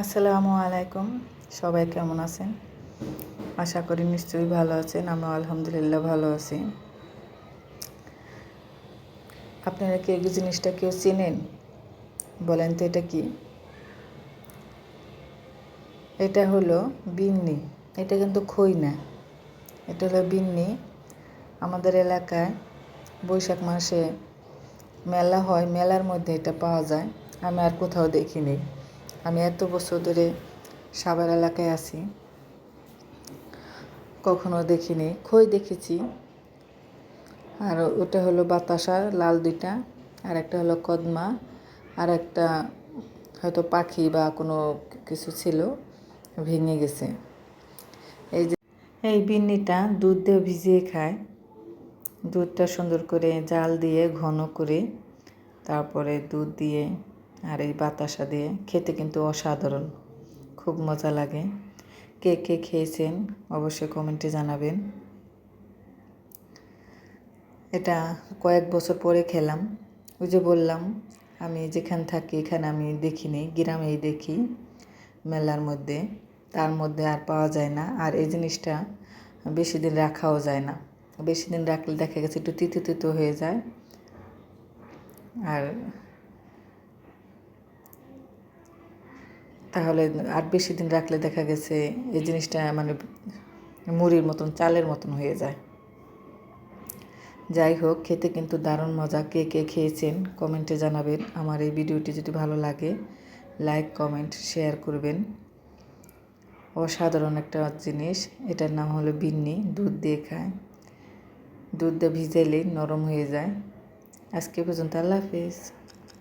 আসসালামু আলাইকুম। সবাই কেমন আছেন? আশা করি নিশ্চয়ই ভালো আছেন আমি আলহামদুলিল্লাহ ভালো আছি। আপনারা কি এই জিনিসটা কেউ চেনেন? বলেন তো এটা কি? এটা হলো বিন্নি, এটা কিন্তু খই না এটা হলো বিন্নি। আমাদের এলাকায় বৈশাখ মাসে মেলা হয়, মেলার মধ্যে এটা পাওয়া যায়। আমি আর কোথাও দেখিনি। আমি এত বছর ধরে সাভার এলাকায় আছি। কখনো দেখিনি খই দেখেছি। আর ওটা হলো বাতাসা, লাল দুইটা, আর একটা হলো কদমা, আর একটা হয়তো পাখি বা কোনো কিছু ছিল, ভেঙে গেছে। এই যে এই বিন্নিটা দুধ দিয়ে ভিজিয়ে খায়। দুধটা সুন্দর করে জাল দিয়ে ঘন করে, তারপরে দুধ দিয়ে আর এই বাতাসা দিয়ে খেতে কিন্তু অসাধারণ। খুব মজা লাগে। কে কে খেয়েছেন অবশ্যই কমেন্টে জানাবেন। এটা কয়েক বছর পরে খেলাম। ওই যে বললাম, আমি যেখানে থাকি এখানে আমি দেখিনি গ্রামেই দেখি মেলার মধ্যে। তার মধ্যে আর পাওয়া যায় না। আর এই জিনিসটা বেশি দিন রাখাও যায় না। বেশি দিন রাখলে দেখা গেছে একটু তিতো তিতো হয়ে যায়। আর তাহলে আর বেশি দিন রাখলে দেখা গেছে এই জিনিসটা মানে মুড়ির মতন, চালের মতন হয়ে যায়। যাই হোক, খেতে কিন্তু দারুণ মজা। কে কে খেয়েছেন কমেন্টে জানাবেন। আমার এই ভিডিওটি যদি ভালো লাগে, লাইক, কমেন্ট, শেয়ার করবেন। অসাধারণ একটা জিনিস। এটার নাম হলো বিন্নি, দুধ দিয়ে খায়। দুধ দিয়ে ভিজাইলেই নরম হয়ে যায়। আজকে পর্যন্ত আল্লাহ হাফিজ।